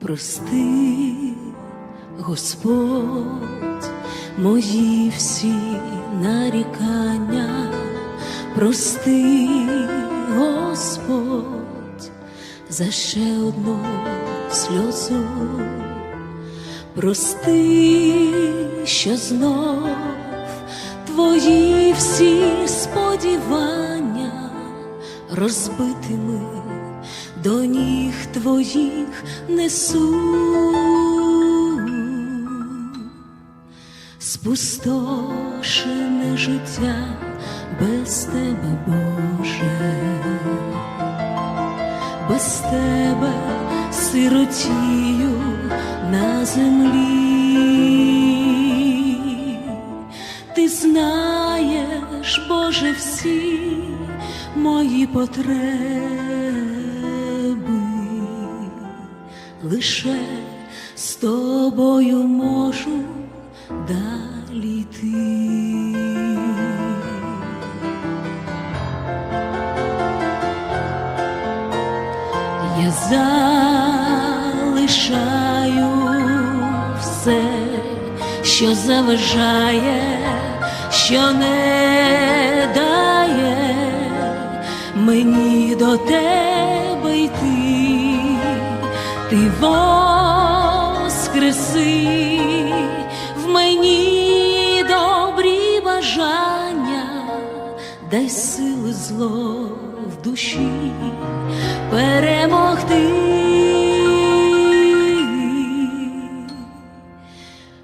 Прости, Господь, мої всі нарікання, прости, Господь, за ще одну сльозу, прости, що знов твої всі сподівання розбитими до ніг твоїх несу. Спустошене життя без тебе, Боже, без тебе сиротію на землі. Ти знаєш, Боже, всі мої потреби, лише з тобою можу далі йти. Я залишаю все, що заважає, що не дає мені до тебе йти, ти воскреси в мені добрі бажання, дай сили зло в душі перемогти.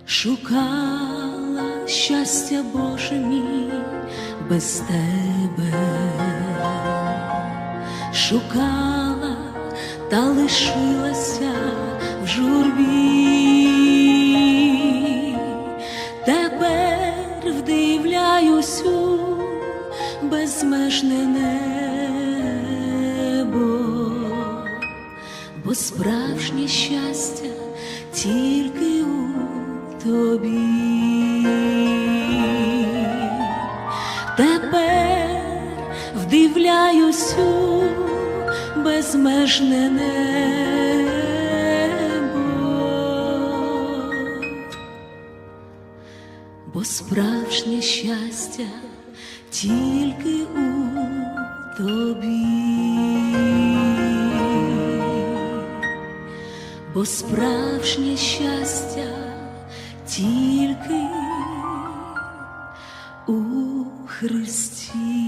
Шукала щастя Боже мій без тебе, шукала та лишилася в журбі. Тепер вдивляюсь у безмежне небо, бо справжнє щастя тільки у тобі. Тепер вдивляюсь у безмежне небо бо справжнє щастя тільки у тобі, бо справжнє щастя тільки у Христі.